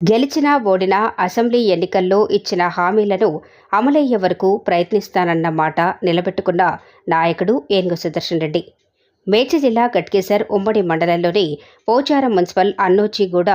గెలిచినా ఓడినా అసెంబ్లీ ఎన్నికల్లో ఇచ్చిన హామీలను అమలయ్యే వరకు ప్రయత్నిస్తానన్న మాట నిలబెట్టుకున్న నాయకుడు ఏనుగు సుదర్శన్ రెడ్డి. మేడ్చల్ జిల్లా గట్కేసర్ ఉమ్మడి మండలంలోని పోచారం మున్సిపల్ అన్నోచిగూడ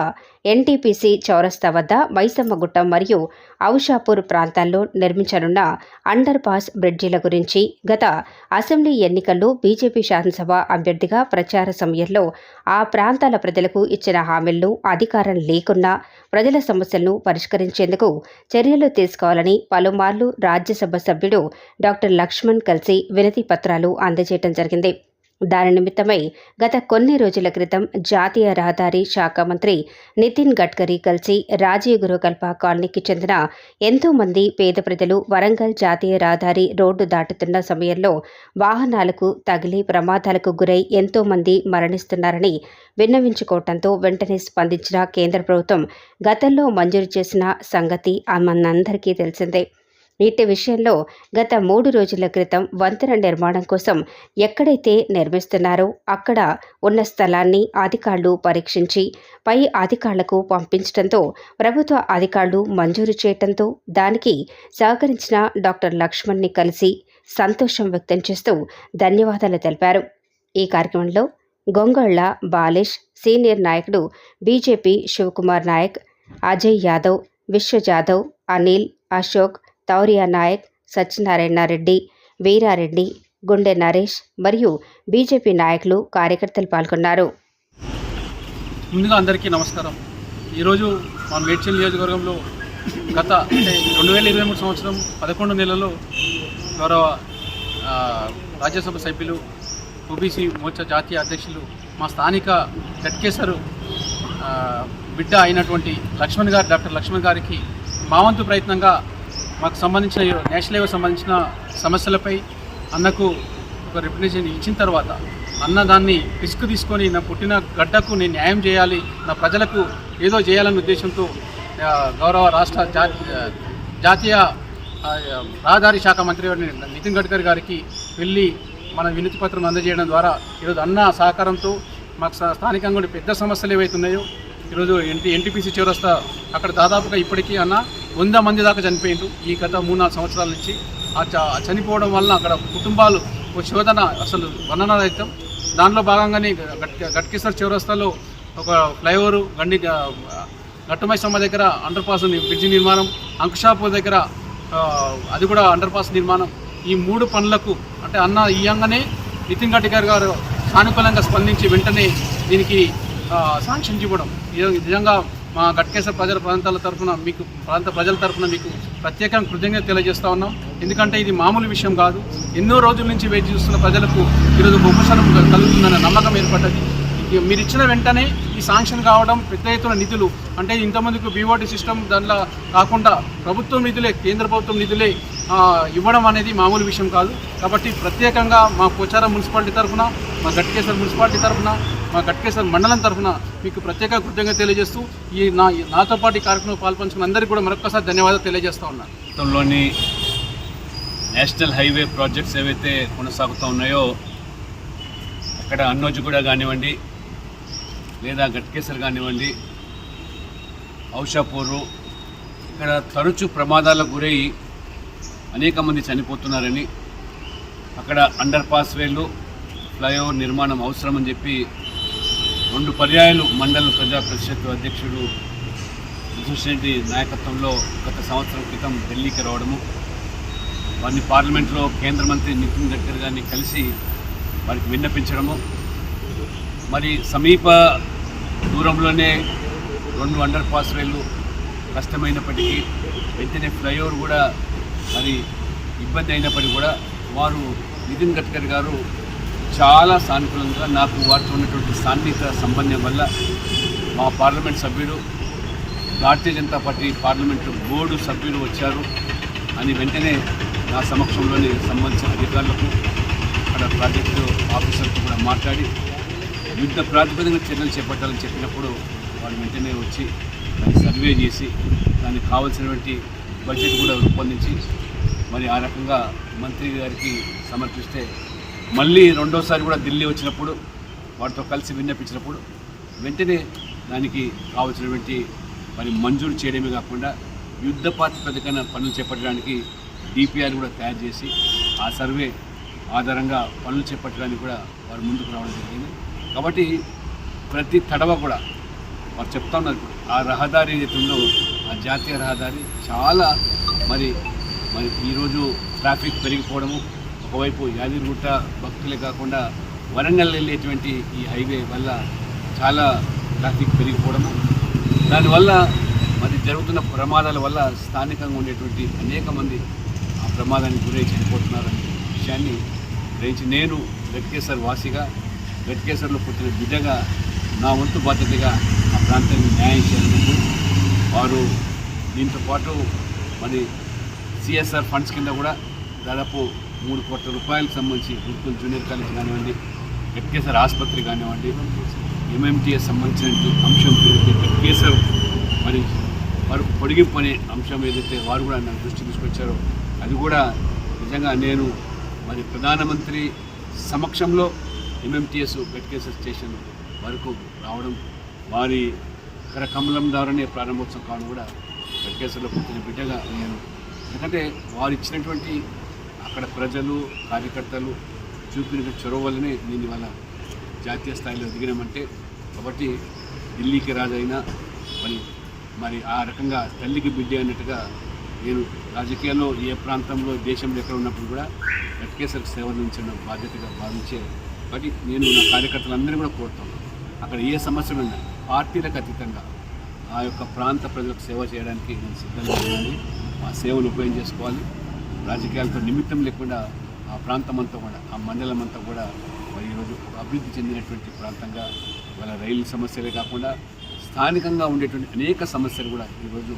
ఎన్టీపీసీ చౌరస్తా వద్ద మైసమ్మగుట్ట మరియు ఔషాపూర్ ప్రాంతాల్లో నిర్మించనున్న అండర్ పాస్ బ్రిడ్జిల గురించి గత అసెంబ్లీ ఎన్నికల్లో బీజేపీ శాసనసభ అభ్యర్థిగా ప్రచార సమయంలో ఆ ప్రాంతాల ప్రజలకు ఇచ్చిన హామీలను అధికారం లేకున్నా ప్రజల సమస్యలను పరిష్కరించేందుకు చర్యలు తీసుకోవాలని పలుమార్లు రాజ్యసభ సభ్యుడు డాక్టర్ లక్ష్మణ్ కలిసి వినతి పత్రాలు అందజేయడం జరిగింది. దాని నిమిత్తమై గత కొన్ని రోజుల క్రితం జాతీయ రహదారి శాఖ మంత్రి నితిన్ గడ్కరీ కలిసి రాజీవ్ గురుకల్ప కాలనీకి చెందిన ఎంతో మంది పేద ప్రజలు వరంగల్ జాతీయ రహదారి రోడ్డు దాటుతున్న సమయంలో వాహనాలకు తగిలి ప్రమాదాలకు గురై ఎంతో మంది మరణిస్తున్నారని విన్నవించుకోవడంతో వెంటనే స్పందించిన కేంద్ర ప్రభుత్వం గతంలో మంజూరు చేసిన సంగతి మనందరికీ తెలిసిందే. నీటి విషయంలో గత మూడు రోజుల క్రితం వంతెన నిర్మాణం కోసం ఎక్కడైతే నిర్మిస్తున్నారో అక్కడ ఉన్న స్థలాన్ని అధికారులు పరీక్షించి పై అధికారులకు పంపించడంతో ప్రభుత్వ అధికారులు మంజూరు చేయడంతో దానికి సహకరించిన డాక్టర్ లక్ష్మణ్ని కలిసి సంతోషం వ్యక్తం చేస్తూ ధన్యవాదాలు తెలిపారు. ఈ కార్యక్రమంలో గొంగళ్ళ బాలేష్ సీనియర్ నాయకుడు బీజేపీ శివకుమార్ నాయక్ అజయ్ యాదవ్ విశ్వజాదవ్ అనిల్ అశోక్ తౌరియా నాయక్ సత్యనారాయణ రెడ్డి వీరారెడ్డి గుండె నరేష్ మరియు బీజేపీ నాయకులు కార్యకర్తలు పాల్గొన్నారు. ముందుగా అందరికీ నమస్కారం. ఈరోజు మన మేడ్చల్ నియోజకవర్గంలో గత రెండు వేల ఇరవై మూడు సంవత్సరం పదకొండు నెలల్లో గౌరవ రాజ్యసభ సభ్యులు ఓబీసీ మోర్చా జాతీయ అధ్యక్షులు మా స్థానిక గట్కేసరు బిడ్డ అయినటువంటి లక్ష్మణ్ గారు డాక్టర్ లక్ష్మణ్ గారికి మా వంతు ప్రయత్నంగా మాకు సంబంధించిన నేషనల్ హైవే సంబంధించిన సమస్యలపై అన్నకు ఒక రిప్రజెంటేషన్ ఇచ్చిన తర్వాత అన్న దాన్ని రిస్క్ తీసుకొని నా పుట్టిన గడ్డకు నేను న్యాయం చేయాలి నా ప్రజలకు ఏదో చేయాలనే ఉద్దేశంతో గౌరవ రాష్ట్ర జా- జాతీయ రహదారి శాఖ మంత్రి నితిన్ గడ్కరీ గారికి వెళ్ళి మన వినతి పత్రం అందజేయడం ద్వారా ఈరోజు అన్న సహకారంతో మాకు స్థానికంగా పెద్ద సమస్యలు ఏవైతున్నాయో ఈరోజు ఎన్టీ ఎన్టీపీసీ చౌరస్తా అక్కడ దాదాపుగా ఇప్పటికీ అన్న వంద మంది దాకా చనిపోయిండు ఈ గత మూడు నాలుగు సంవత్సరాల నుంచి ఆ చనిపోవడం వలన అక్కడ కుటుంబాలు ఒక శోధన అసలు వర్ణనారహితం దానిలో భాగంగానే గట్ గట్కేశ్వర్ చివరస్తాలో ఒక ఫ్లైఓవర్ గండి గట్టుమైసమ్మ దగ్గర అండర్ పాస్ బ్రిడ్జి నిర్మాణం అంకుషాపూర్ దగ్గర అది కూడా అండర్ పాస్ నిర్మాణం. ఈ మూడు పనులకు అంటే అన్న ఇయ్యంగానే నితిన్ గడ్కర్ గారు సానుకూలంగా స్పందించి వెంటనే దీనికి శాంక్షన్ ఇవ్వడం. నిజంగా మా గట్కేశ్వర ప్రజల ప్రాంతాల తరఫున మీకు ప్రాంత ప్రజల తరఫున మీకు ప్రత్యేకంగా కృతజ్ఞత తెలియజేస్తా ఉన్నాం. ఎందుకంటే ఇది మామూలు విషయం కాదు. ఎన్నో రోజుల నుంచి వేచి చూస్తున్న ప్రజలకు ఈరోజు ఒక ఉపశమనం కలుగుతుందన్న నమ్మకం ఏర్పడ్డది. మీరు ఇచ్చిన వెంటనే ఈ శాంక్షన్ కావడం పెద్ద ఎత్తున నిధులు. అంటే ఇంతమందికి బీఓటీ సిస్టమ్ దానిలో కాకుండా ప్రభుత్వం నిధులే కేంద్ర ప్రభుత్వం నిధులే ఇవ్వడం అనేది మామూలు విషయం కాదు. కాబట్టి ప్రత్యేకంగా మా పోచారం మున్సిపాలిటీ తరఫున మా గట్కేశ్వర మున్సిపాలిటీ తరఫున మా గట్కేశ్వర మండలం తరఫున మీకు ప్రత్యేక కృతజ్ఞత తెలియజేస్తూ ఈ నా నాతో పాటు ఈ కార్యక్రమం పాల్పంచుకున్న అందరికీ కూడా మరొకసారి ధన్యవాదాలు తెలియజేస్తూ ఉన్నాను నేషనల్ హైవే ప్రాజెక్ట్స్ ఏవైతే కొనసాగుతూ ఉన్నాయో అక్కడ అన్నోజిగూడ కానివ్వండి లేదా గట్కేసర్ కానివ్వండి ఔషాపూరు ఇక్కడ తరచూ ప్రమాదాలకు గురై అనేక మంది చనిపోతున్నారని అక్కడ అండర్ పాస్ వేలు ఫ్లైఓవర్ నిర్మాణం అవసరమని చెప్పి రెండు పర్యాయాలు మండల ప్రజా పరిషత్ అధ్యక్షుడు రెడ్డి నాయకత్వంలో గత సంవత్సరం క్రితం ఢిల్లీకి రావడము. వారిని పార్లమెంట్లో కేంద్ర మంత్రి నితిన్ గడ్కరీ గారిని కలిసి వారికి విన్నపించడము. మరి సమీప దూరంలోనే రెండు అండర్ పాస్ రైళ్ళు కష్టమైనప్పటికీ వెంటనే ఫ్లైఓవర్ కూడా మరి ఇబ్బంది అయినప్పటికీ కూడా వారు నితిన్ గడ్కరీ గారు చాలా సానుకూలంగా నాకు వారితో ఉన్నటువంటి సాన్నిహిత సంబంధం వల్ల మా పార్లమెంట్ సభ్యుడు Bharatiya Janata party parliament board సభ్యులు వచ్చారు అని వెంటనే నా సమక్షంలోని సంబంధించిన అధికారులకు అక్కడ ప్రాజెక్టు ఆఫీసర్తో కూడా మాట్లాడి యుద్ధ ప్రాతిపదికన చర్యలు చేపట్టాలని చెప్పినప్పుడు వాళ్ళు వెంటనే వచ్చి దాన్ని సర్వే చేసి దానికి కావాల్సినటువంటి బడ్జెట్ కూడా రూపొందించి మరి ఆ రకంగా మంత్రి గారికి సమర్పిస్తే మళ్ళీ రెండోసారి కూడా ఢిల్లీ వచ్చినప్పుడు వాటితో కలిసి విన్నపించినప్పుడు వెంటనే దానికి కావాల్సినటువంటి మరి మంజూరు చేయడమే కాకుండా యుద్ధ ప్రాతిపదికన పనులు చేపట్టడానికి డిపిఆర్ కూడా తయారు చేసి ఆ సర్వే ఆధారంగా పనులు చేపట్టడానికి కూడా వారు ముందుకు రావడం జరిగింది. కాబట్టి ప్రతి తడవ కూడా వారు చెప్తా ఉన్నారు ఇప్పుడు ఆ రహదారి ఏదైతే ఉందో ఆ జాతీయ రహదారి చాలా మరి మరి ఈరోజు ట్రాఫిక్ పెరిగిపోవడము ఒకవైపు యాదగిరిగుట్ట భక్తులే కాకుండా వరంగల్ వెళ్ళేటువంటి ఈ హైవే వల్ల చాలా ట్రాఫిక్ పెరిగిపోవడము. దానివల్ల మరి జరుగుతున్న ప్రమాదాల వల్ల స్థానికంగా ఉండేటువంటి అనేక మంది ఆ ప్రమాదానికి గురై చనిపోతున్నారనే విషయాన్ని గ్రహించి నేను వెంకటేశ్వర వాసిగా వెంకటేశ్వర్లో పుట్టిన బిడ్డగా నా వంతు బాధ్యతగా ఆ ప్రాంతాన్ని న్యాయం చేయాలంటూ వారు దీంతో పాటు మరి సిఎస్ఆర్ ఫండ్స్ కింద కూడా దాదాపు మూడు కోట్ల రూపాయలకు సంబంధించి గురుకుల్ జూనియర్ కాలేజ్ కానివ్వండి ఎట్కేసర్ ఆసుపత్రి కానివ్వండి ఎంఎంటీఎస్ సంబంధించిన అంశం ఏదైతే వెంకటేశ్వర్ మరి వారు పొడిగింపు అనే అంశం ఏదైతే వారు కూడా నన్ను దృష్టి తీసుకొచ్చారో. అది కూడా నిజంగా నేను మరి ప్రధానమంత్రి సమక్షంలో ఎంఎంటీఎస్ వెంకటేశ్వర స్టేషన్ వరకు రావడం వారి కరకమలం ద్వారానే ప్రారంభోత్సవం కావడం కూడా వెంకటేశ్వర్లో పుట్టిన బిడ్డగా నేను. ఎందుకంటే వారు ఇచ్చినటువంటి అక్కడ ప్రజలు కార్యకర్తలు చూపిన చొరవ వల్లనే నేను ఇవాళ జాతీయ స్థాయిలో ఎదిగినామంటే కాబట్టి ఢిల్లీకి రాజైనా మరి మరి ఆ రకంగా తల్లికి బిడ్డ అన్నట్టుగా నేను రాజకీయాల్లో ఏ ప్రాంతంలో దేశంలో ఎక్కడ ఉన్నప్పుడు కూడా వెంకటేశ్వరకు సేవ అందించిన బాధ్యతగా భావించే కాబట్టి నేను నా కార్యకర్తలందరినీ కూడా కోరుతాను. అక్కడ ఏ సమస్యలు ఉన్నా పార్టీలకు అతీతంగా ఆ యొక్క ప్రాంత ప్రజలకు సేవ చేయడానికి నేను సిద్ధంగా ఉన్నాను. ఆ సేవను ఉపయోగం చేసుకోవాలి. రాజకీయాలతో నిమిత్తం లేకుండా ఆ ప్రాంతం అంతా కూడా ఆ మండలం అంతా కూడా మరి ఈరోజు అభివృద్ధి చెందినటువంటి ప్రాంతంగా వాళ్ళ రైలు సమస్యలే కాకుండా స్థానికంగా ఉండేటువంటి అనేక సమస్యలు కూడా ఈరోజు